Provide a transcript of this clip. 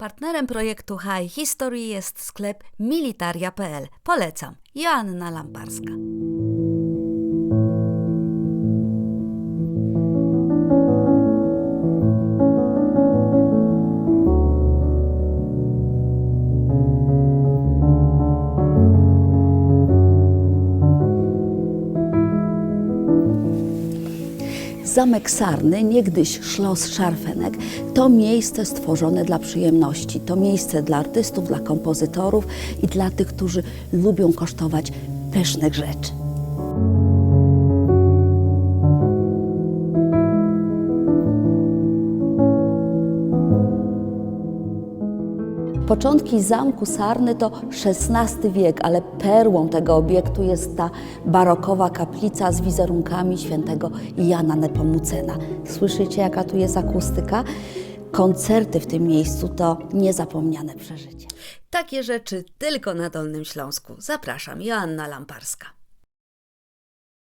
Partnerem projektu High History jest sklep militaria.pl. Polecam. Joanna Lamparska. Zamek Sarny, niegdyś Schloss Scharfenek, to miejsce stworzone dla przyjemności. To miejsce dla artystów, dla kompozytorów i dla tych, którzy lubią kosztować pysznych rzeczy. Początki zamku Sarny to XVI wiek, ale perłą tego obiektu jest ta barokowa kaplica z wizerunkami świętego Jana Nepomucena. Słyszycie, jaka tu jest akustyka? Koncerty w tym miejscu to niezapomniane przeżycie. Takie rzeczy tylko na Dolnym Śląsku. Zapraszam, Joanna Lamparska.